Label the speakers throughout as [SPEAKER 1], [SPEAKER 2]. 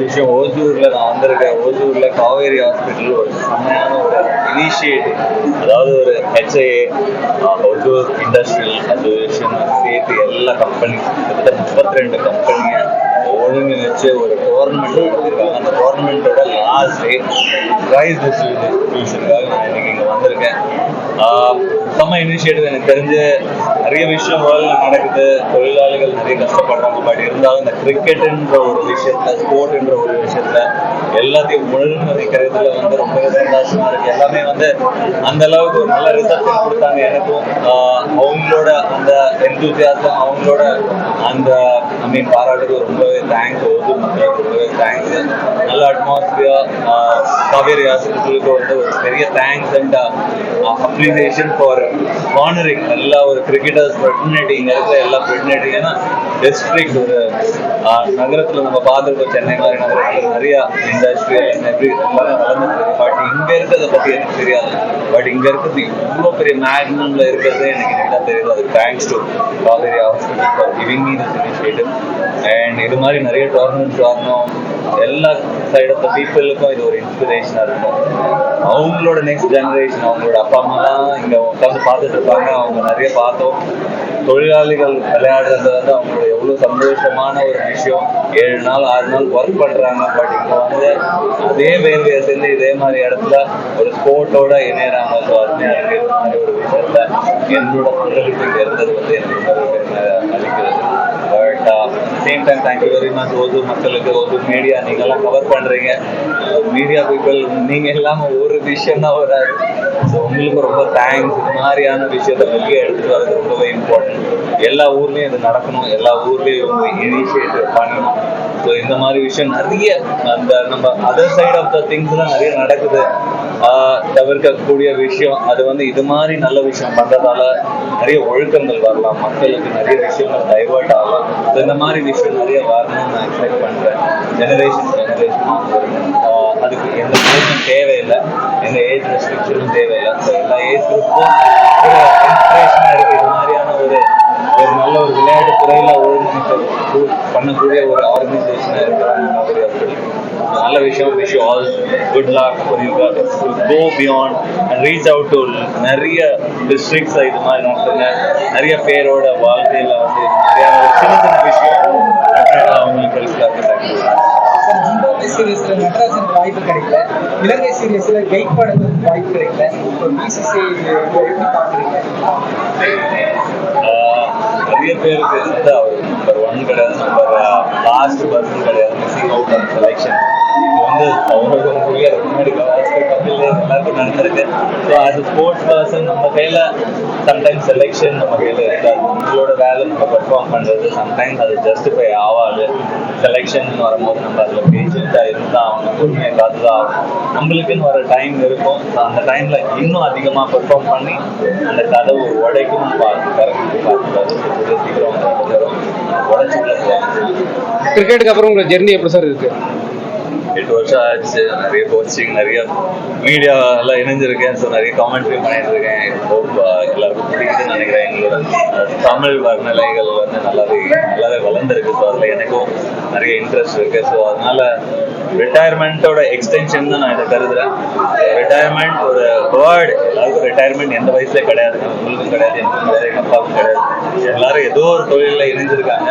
[SPEAKER 1] விஷயம் ஓசூர்ல நான் வந்திருக்கேன். ஓசூர்ல காவேரி ஹாஸ்பிட்டல் ஒரு செம்மையான ஒரு இனிஷியேட்டிவ் அதாவது ஒரு ஹெச்ஐஏ ஓசூர் இண்டஸ்ட்ரியல் அசோசியேஷன் சேர்த்து எல்லா கம்பெனி கிட்டத்தட்ட முப்பத்தி ரெண்டு கம்பெனியை ஒருங்கிணைச்சு ஒரு டோர்னமெண்ட் நடத்திருக்காங்க அந்த டோர்னமெண்ட்டோட லாஸ்ட் டே ப்ரைஸ் டிஸ்ட்ரிபியூஷனுக்காக நான் இன்னைக்கு இங்கே வந்திருக்கேன். ஆஹ் செம்ம இனிஷியேட்டிவ் எனக்கு தெரிஞ்சு நிறைய விஷயம் நடக்குது. தொழிலாளிகள் நிறைய கஷ்டப்படுறாங்க. பட் இருந்தாலும் இந்த கிரிக்கெட்டுன்ற ஒரு விஷயத்துல ஸ்போர்ட்ன்ற ஒரு விஷயத்துல எல்லாத்தையும் முழுமைக்கிறதுல வந்து ரொம்ப சந்தோஷமா இருக்கு. எல்லாமே வந்து அந்த அளவுக்கு ஒரு நல்ல ரிசப்ஷன் கொடுத்தாங்க எனக்கும். அவங்களோட அந்த எந்தூசியாசம் அவங்களோட அந்த ஐ மீன் பாராட்டுக்கு ரொம்பவே தேங்க்ஸ் ஓது மக்களுக்கு ரொம்பவே தேங்க்ஸ் நல்ல அட்மாஸ்பியர் காவேரி ஆசிரியர்களுக்கு வந்து ஒரு பெரிய thanks and appreciation for garnering எல்லா ஒரு கிரிக்கெட் கிரிக்கெட்டர்ஸ் ஃபெர்டினிட்டி இங்கே இருக்கிற எல்லா ஃபெர்டினிட்டி ஏன்னா டிஸ்ட்ரிக்ட் ஒரு நகரத்தில் நம்ம பார்த்துருக்கோம். சென்னை மாதிரி நகரத்தில் நிறையா இண்டஸ்ட்ரியல் எப்படி எல்லாமே வளர்ந்துட்டு பட் இங்கே இருக்கிறத பற்றி எனக்கு தெரியாது. பட் இங்கே இருக்கிறது இவ்வளோ பெரிய மேக்னமில் இருக்கிறது எனக்கு நல்லா தெரியுது அது thanks to Kaveri hospital for giving me this initiative and இது மாதிரி நிறைய டோர்னமெண்ட்ஸ் வரணும். எல்லா சைட் ஆஃப் த பீப்புளுக்கும் இது ஒரு இன்ஸ்பிரேஷனாக இருக்கும். அவங்களோட நெக்ஸ்ட் ஜெனரேஷன் அவங்களோட அப்பா அம்மாலாம் இங்கே உட்காந்து பார்த்துட்டு இருப்பாங்க. அவங்க நிறைய பார்த்தோம். தொழிலாளிகள் விளையாடுறது வந்து அவங்களோட எவ்வளோ சந்தோஷமான ஒரு விஷயம். ஏழு நாள் ஆறு நாள் ஒர்க் பண்ணுறாங்க பட் இங்கே வந்து அதே வேர்வையை சேர்ந்து இதே மாதிரி இடத்துல ஒரு ஸ்போர்ட்டோட இணையறாங்க. ஸோ அருமையாக இருக்கு. மாதிரி ஒரு விஷயத்த என்னோட பங்களிப்பு இங்கே இருந்தது வந்து எனக்கு ரொம்ப பெருமை அளிக்கிறது but same time thank you very much ஓது மக்களுக்கு ஓது மீடியா நீங்கெல்லாம் கவர் பண்ணுறீங்க மீடியா பீப்புள் நீங்கள் இல்லாமல் ஒரு விஷயம் தான் வராது. ஸோ உங்களுக்கு ரொம்ப தேங்க்ஸ் இந்த மாதிரியான விஷயத்த வெளியே எடுத்துட்டு வரது ரொம்பவே இம்பார்ட்டன்ட் எல்லா ஊர்லேயும் இது நடக்கணும். எல்லா ஊர்லேயும் இவங்க இனிஷியேட்டிவ் பண்ணணும். ஸோ இந்த மாதிரி விஷயம் நிறைய அந்த நம்ம அதர் சைட் ஆஃப் த திங்ஸ்லாம் நிறைய நடக்குது. தவிர்க்கக்கூடிய விஷயம். அது வந்து இது மாதிரி நல்ல விஷயம் பண்ணுறதால நிறைய ஒழுக்கங்கள் வரலாம். மக்களுக்கு நிறைய விஷயங்கள் டைவர்ட் ஆகும். ஸோ இந்த மாதிரி விஷயம் நிறைய வரணும்னு நான் எக்ஸ்பெக்ட் பண்ணுறேன் ஜெனரேஷன் ஜெனரேஷன் அதுக்கு எந்த ஏஜும் தேவையில்லை. எந்த ஏஜ் ரெஸ்ட்ரிக்ஷனும் தேவையில்லை. ஸோ எல்லா ஏஜ் குரூப்பும் ஒரு இன்ஸ்பிரேஷனாக இருக்கு இது மாதிரியான ஒரு ஒரு நல்ல ஒரு விளையாட்டு துறையில் ஒழுங்கமைப்பு பண்ணக்கூடிய ஒரு ஆர்கனைசேஷனாக இருக்கிறாங்க மாதிரி அப்படி. நல்ல விஷயம். Wish all good luck for you go beyond and reach out to நிறைய டிஸ்ட்ரிக்ட்ஸ் இது மாதிரி நடத்துங்க நிறைய பேரோட வாழ்க்கையில் வந்து சின்ன சின்ன விஷயம் definitely அவங்களுக்கு ஹெல்ப்ஃபுல்லாக
[SPEAKER 2] சார் ஜிம்பாப்வே சீரீஸ்ல வாய்ப்பு கிடைக்கல இலங்கை சீரியஸ்ல சீரீஸ்ல கெய்க்வாடுக்கு வாய்ப்பு கிடைக்கல இப்போ பிசிசி எப்படி பாக்குறீங்க
[SPEAKER 1] நிறைய பேருக்கு வந்து அவர் நம்பர் ஒன் கிடையாது நம்பர் லாஸ்ட் பர்சன் கிடையாது மிஸ்ஸிங் அவுட் ஆஃப் செலெக்ஷன் இது வந்து அவங்களுக்கு ஒரு பெரிய முன்னாடி கபில் எல்லாருக்கும் நடந்திருக்கு ஸோ அது ஸ்போர்ட்ஸ் பர்சன் நம்ம கையில் சம்டைம்ஸ் செலெக்ஷன் நம்ம கையில் இருக்காது நம்மளோட வேலை நம்ம பெர்ஃபார்ம் பண்ணுறது சம்டைம்ஸ் அது ஜஸ்டிஃபை ஆகாது செலெக்ஷன் வரும்போது நம்ம அதில் பேஷண்ட்டாக இருந்தால் அவங்க பொறுமையை காத்து தான் ஆகணும். நம்மளுக்குன்னு வர டைம் இருக்கும். அந்த டைமில் இன்னும் அதிகமாக பெர்ஃபார்ம் பண்ணி அந்த கதவு உடைக்கும் பார்த்து திறக்கணும் பார்த்து சீக்கிரம் உடைச்சு
[SPEAKER 3] கிரிக்கெட்டுக்கு அப்புறம் உங்களுக்கு ஜெர்னி எப்படி சார் இருக்கு?
[SPEAKER 1] எட்டு வருஷம் ஆச்சு. நிறைய கோச்சிங் நிறைய மீடியா எல்லாம் இணைஞ்சிருக்கேன் ஸோ நிறைய காமெண்ட்ரி பண்ணிட்டு இருக்கேன் எல்லாருக்கும் பிடிக்குதுன்னு நினைக்கிறேன். எங்களோட தமிழ் வர்ணலைகள் வந்து நல்லாவே நல்லாவே வளர்ந்துருக்கு. ஸோ அதில் எனக்கும் நிறைய இன்ட்ரெஸ்ட் இருக்கு. ஸோ அதனால ரிட்டையர்மெண்ட்டோட எக்ஸ்டென்ஷன் தான் நான் இதை கருதுறேன். ரிட்டையர்மெண்ட் ஒரு வேர்டு எல்லாருக்கும் ரிட்டையர்மெண்ட் எந்த வயசுல கிடையாது. உங்களுக்கும் கிடையாது. எனக்கும் கிடையாது எங்கள் அப்பாவுக்கும் கிடையாது. எல்லாரும் ஏதோ ஒரு தொழிலில் இணைஞ்சிருக்காங்க.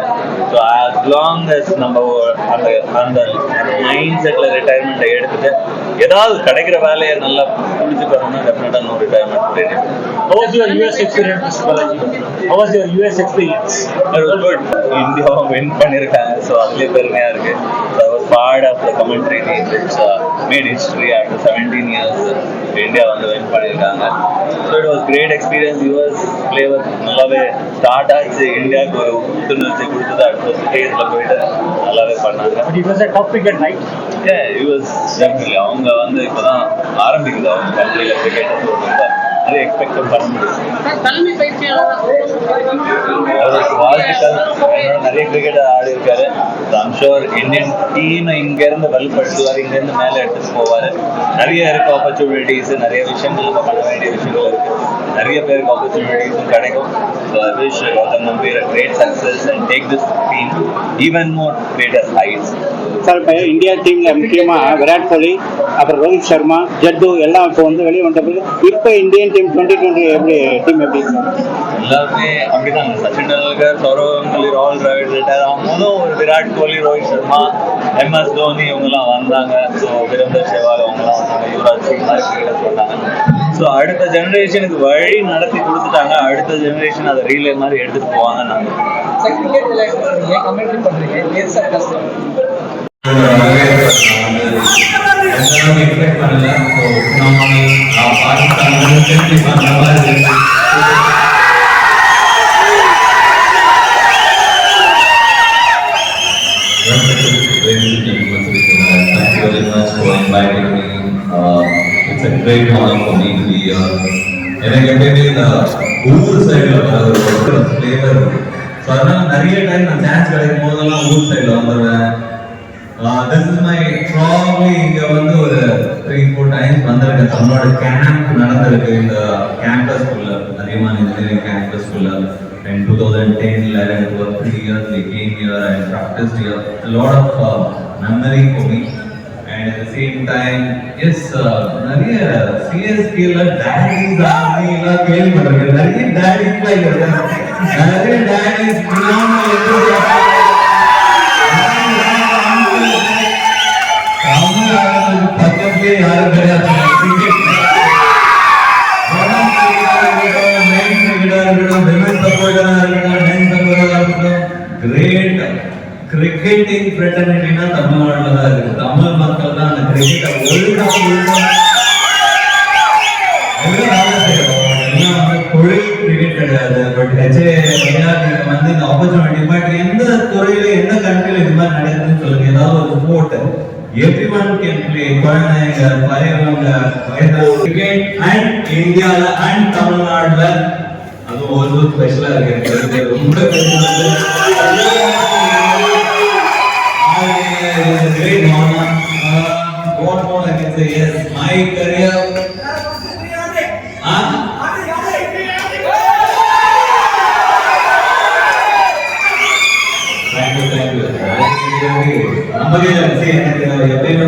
[SPEAKER 1] ஸோ அஸ் லாங் அஸ் நம்ம அந்த அந்த மைண்ட் செட் செட்டில் ரிட்டையர்மெண்ட்டை எடுத்துட்டு ஏதாவது கிடைக்கிற வேலையை நல்லா புரிஞ்சுக்கணும்னா டெஃபினட்டாக no retirement
[SPEAKER 4] How was your US experience, Mr. Balaji? How was your US experience?
[SPEAKER 1] இந்தியாவை வின் பண்ணியிருக்காங்க ஸோ அதுலேயே பெருமையாக இருக்கு. I was part of the commentary which made history after seventeen years India வந்து வின் பண்ணியிருக்காங்க so it was great experience US flavour நல்லாவே start ஆச்சு. இந்தியாவுக்கு ஒரு புத்துணர்ச்சி கொடுத்தது. அடுத்த ஸ்டேஜில் போயிட்டு நல்லாவே பண்ணாங்க.
[SPEAKER 4] A tough cricket
[SPEAKER 1] US definitely அவங்க வந்து இப்போதான் ஆரம்பிக்குது. அவங்க கண்ட்ரியில் கிரிக்கெட் ரொம்ப நிறைய எக்ஸ்பெக்ட் பண்ண முடியும்.
[SPEAKER 5] தலைமை
[SPEAKER 1] அவருக்கு வாழ்த்துக்கள். நிறைய கிரிக்கெட் ஆடி இருக்காரு. ஐம் ஷோர் இந்தியன் டீம் இங்க இருந்து வலுப்படுத்துவார் இங்க இருந்து மேல எடுத்துட்டு போவாரு. நிறைய இருக்கு ஆப்பர்ச்சுனிட்டிஸ் நிறைய விஷயங்கள் நம்ம பண்ண வேண்டிய விஷயங்கள் இருக்கு. நிறைய பேருக்கு ஆப்பர்ச்சுனிட்டிஸும் கிடைக்கும். So I wish Gautam நம்பீர் great success and take this team even more greater heights
[SPEAKER 6] sir இப்போ இந்தியா டீம்ல முக்கியமா விராட் கோலி அப்புறம் ரோஹித் சர்மா ஜட்டு எல்லாம் இப்போ வந்து வெளியே வந்த பிறகு இப்போ இந்தியன் டீம் டுவெண்ட்டி டுவெண்ட்டி எப்படி டீம் எப்படி
[SPEAKER 2] எல்லாருமே அப்படிதான். சச்சின் டெண்டுல்கர் சௌரவ் கங்குலி ராகுல் டிராவிட் ரிட்டையர் ஆகும்போதும் ஒரு விராட் கோலி ரோஹித் சர்மா எம்எஸ் தோனி இவங்கெல்லாம் வந்தாங்க. ஸோ வீரேந்தர் சேவாக் அவங்கெல்லாம் வந்தாங்க. யுவராஜ் சிங் மாதிரி கிரிக்கெட்டர்ஸ் ஸோ அடுத்த ஜெனரேஷனுக்கு வழி நடத்தி கொடுத்துட்டாங்க. அடுத்த ஜெனரேஷன் அதை ரீலே மாதிரி எடுத்துட்டு போவாங்க நாங்கள்
[SPEAKER 1] திஸ் இஸ் மை ப்ராப்ளி இங்க வந்து ஒரு த்ரீ ஃபோர் டைம்ஸ் வந்திருக்கேன் தமிழோட கேம்ப் நடந்திருக்கு. இந்த கேம்பஸ்குள்ள அதிகமான இன்ஜினியரிங் கேம்பஸ்குள்ள in 2010 11 to 3 years we came here and practiced here. A lot of uh, memory for me. And at the same time yes uh, நிறைய சிஎஸ்கே ல டாடிஸ் ஆர்மி கேள்விப்பட்டிருக்கேன். நிறைய டாடிஸ் நிறைய டாடிஸ் हर அண்ட் இந்தியாவில் அண்ட் தமிழ்நாட்டில் அது ஒரு ஸ்பெஷலாக இருக்கு எனக்கு ரொம்ப What more I can say? Yes, my career. Huh? Thank you, thank you. நமக்கு எனக்கு எப்பயுமே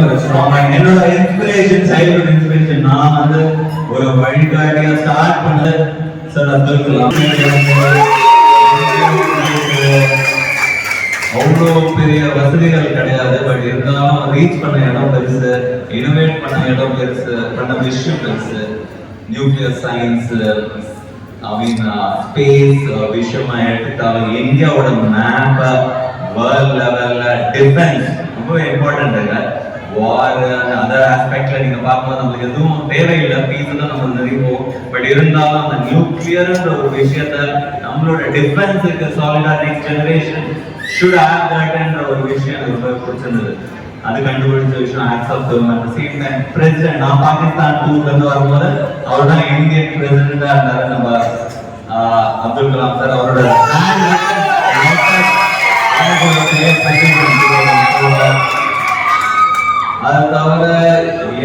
[SPEAKER 1] என்னோட இன்ஸ்பிரேஷன் சைல்ட்ஹுட் இன்ஸ்பிரேஷன் நான் வந்து ஒரு வழிகாட்டியா ஸ்டார்ட் பண்ணது சார் அப்துல் அவ்வளோ பெரிய வசதிகள் கிடையாது பட் இருந்தாலும் ரீச் பண்ண இடம் பெருசு இனோவேட் பண்ண இடம் பெருசு பண்ண விஷயம் பெருசு. Nuclear science I mean space விஷயமா எடுத்துட்டாலும் இந்தியாவோட மேப்பை வேர்ல்ட் லெவலில் டிஃபென்ஸ் ரொம்ப இம்பார்ட்டன்ட் வார் அதர் ஆஸ்பெக்ட்ல நீங்க பார்க்கும்போது நம்மளுக்கு எதுவும் தேவையில்லை. பீஸ் தான் நம்ம நிறைவோம். பட் இருந்தாலும் அந்த நியூக்ளியர்ன்ற ஒரு விஷயத்த நம்மளோட டிஃபென்ஸுக்கு சாலிடா நெக்ஸ்ட் ஜெனரேஷன் ஷுட் ஹேவ் தட்ன்ற ஒரு விஷயம் எனக்கு ரொம்ப பிடிச்சிருந்தது. அது கண்டுபிடிச்ச விஷயம் ஆக்ஸ் of at the same time president நான் பாகிஸ்தான் டூர்ல இருந்து வரும்போது அவர் தான் இந்தியன் பிரசிடென்டா இருந்தாரு நம்ம ஆஹ், அப்துல் கலாம் சார் அவரோட அது தவிர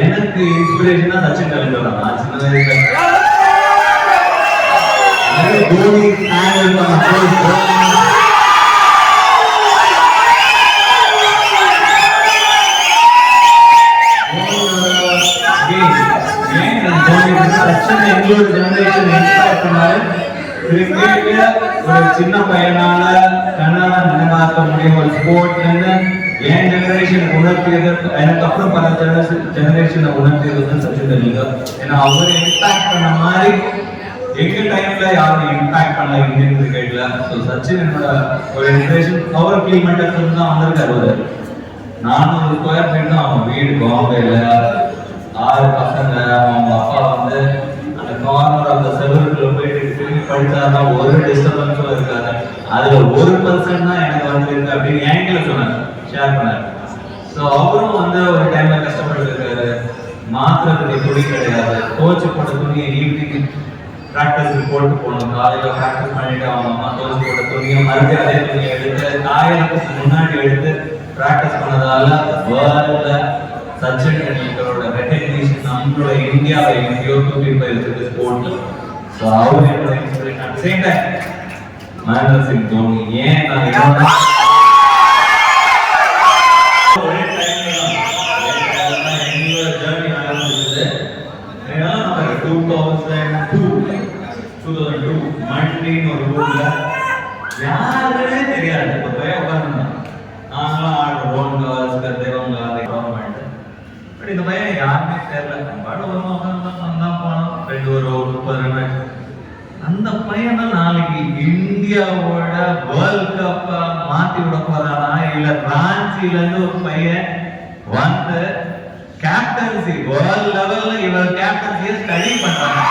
[SPEAKER 1] எனக்கு இன்ஸ்பிரேஷனா சச்சின் டெண்டுல்கர் நான் சின்ன வயசுல தோனி fan இருப்பாங்க. ஒரு சின்ன பையனால கண்ணால நினைவாக்க முடியும் ஒரு ஸ்போர்ட்ல என் ஜெனரேஷன் உணர்த்தியது எனக்கு அப்புறம் பல ஜெனரேஷன் உணர்த்தியது வந்து சச்சின் டெண்டுல்கர் ஏன்னா அவர் இம்பாக்ட் பண்ண மாதிரி எங்க டைம்ல யாரும் இம்பாக்ட் பண்ணல இந்தியன் கிரிக்கெட்ல ஸோ சச்சின் என்னோட ஒரு ஜெனரேஷன் பவர் கிளீமெண்டர் தான் வந்திருக்காரு அவர் நானும் ஒரு ஸ்கொயர் ஃபீட் தான் அவன் வீடு பாம்பேல ஆறு பசங்க அவங்க அப்பா வந்து அந்த கார்னர் அந்த செவருக்குள்ள போயிட்டு திரும்பி படிச்சாருன்னா ஒரு டிஸ்டர்பன்ஸும் இருக்காது. அதுல ஒரு பர்சன்ட் தான் எனக்கு வந்து இருக்கு அப்படின்னு என்கிட்ட சொன்னாங்க. ஷேர் பண்ணார். ஸோ அவரும் வந்து ஒரு டைம்ல கஷ்டப்பட்டு இருக்காரு. மாத்துறதுக்கு துணி கிடையாது. கோச்சு போட்ட துணியை ஈவினிங் ப்ராக்டிஸ்க்கு போட்டு போகணும் காலையில் ப்ராக்டிஸ் பண்ணிட்டு அவங்க அம்மா தோச்சு போட்ட துணியை மறுபடியும் அதே துணியை எடுத்து காயலுக்கு முன்னாடி எடுத்து ப்ராக்டிஸ் பண்ணதால வேர்ல்டில் சச்சின் டெண்டுல்கரோட ரெகக்னிஷன் நம்மளோட இந்தியாவை எங்கேயோ தூக்கி போயிருக்கு ஸ்போர்ட்ல ஸோ அவர் என்னோட inspiration same time Mahendra Singh Dhoni. ஏன் நான் இன்னொரு பள்ளின்னு ஒரு ஊர்ல யாருன்னே தெரியாது இப்ப போய் உட்காந்துருந்தோம் நாங்களாம் ஆடுறோம் கவாஸ்கர் தெய்வம் கவர்மெண்ட் பட் இந்த பையன் யாருமே தெரியல பாடு வருவோம் உட்காந்து வந்தான் போனோம் ரெண்டு ஒரு ஒரு முப்பது ரன் ஆச்சு. அந்த பையன் நாளைக்கு இந்தியாவோட வேர்ல்ட் கப்ப மாத்தி விட போறானா? இல்ல ராஞ்சில இருந்து ஒரு பையன் வந்து கேப்டன்சி வேர்ல்ட் லெவல்ல இவர் கேப்டன்சியை ஸ்டடி பண்றாங்க